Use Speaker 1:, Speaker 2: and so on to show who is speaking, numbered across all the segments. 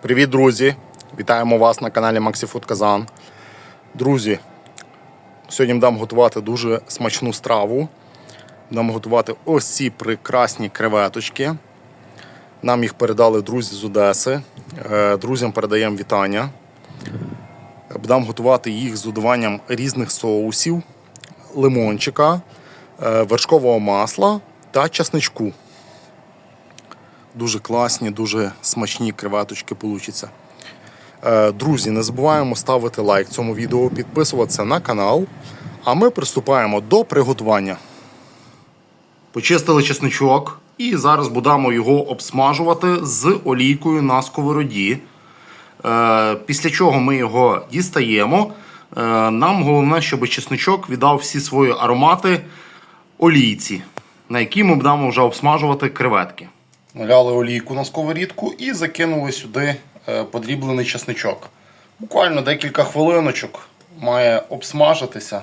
Speaker 1: Привіт, друзі! Вітаємо вас на каналі Maxi Food Kazan. Друзі, сьогодні будемо готувати дуже смачну страву. Будемо готувати ось ці прекрасні креветочки. Нам їх передали друзі з Одеси. Е, Друзям передаємо вітання. Будемо готувати їх з додаванням різних соусів, лимончика, е, вершкового масла та часничку. Дуже класні, дуже смачні креветочки получаться. Е, Друзі, не забуваємо ставити лайк цьому відео, підписуватися на канал. А ми приступаємо до приготування. Почистили чесничок і зараз будемо його обсмажувати з олійкою на сковороді. Е, Після чого ми його дістаємо. Е, Нам головне, щоб чесничок віддав всі свої аромати олійці, на якій ми будемо вже обсмажувати креветки. Наляли олійку на сковорідку і закинули сюди е, подріблений чесничок. Буквально декілька хвилиночок має обсмажитися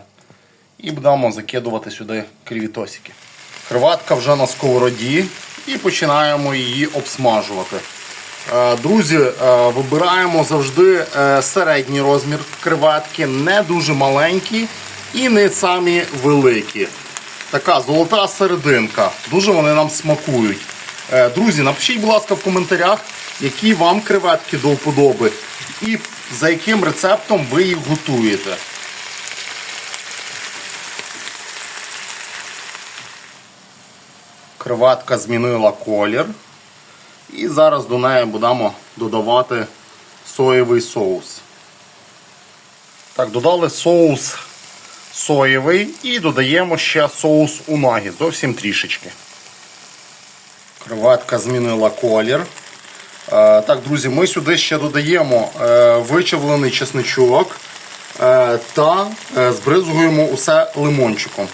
Speaker 1: і будемо закидувати сюди кривітосики. Креветка вже на сковороді і починаємо її обсмажувати. Е, Друзі, е, вибираємо завжди середній розмір креветки, не дуже маленькі і не самі великі. Така золота серединка. Дуже вони нам смакують. Е, Друзі, напишіть, будь ласка, в коментарях, які вам креветки до вподоби і за яким рецептом ви їх готуєте. Креветка змінила колір. І зараз до неї будемо додавати соєвий соус. Так, додали соус соєвий і додаємо ще соус унагі, зовсім трішечки. Креветка змінила колір. Е, Так, друзі, ми сюди ще додаємо е, вичавлений чесничок е, та збризуємо усе лимончиком.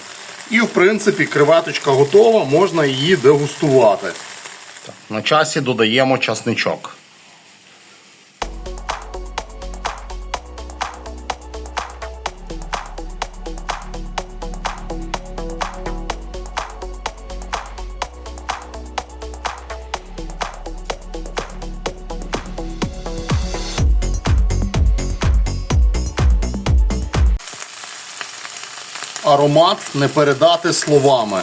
Speaker 1: І, в принципі, креветочка готова, можна її дегустувати. На часі додаємо часничок. Аромат не передати словами.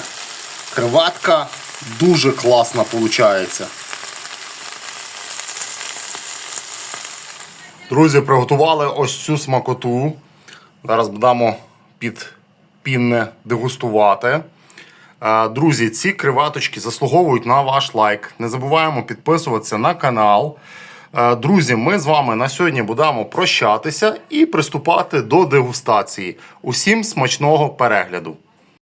Speaker 1: Креветка дуже класна виходить. Друзі, приготували ось цю смакоту. Зараз будемо під пінне дегустувати. Е, Друзі, ці креветочки заслуговують на ваш лайк. Не забуваємо підписуватися на канал. Е, Друзі, ми з вами на сьогодні будемо прощатися і приступати до дегустації. Усім смачного перегляду!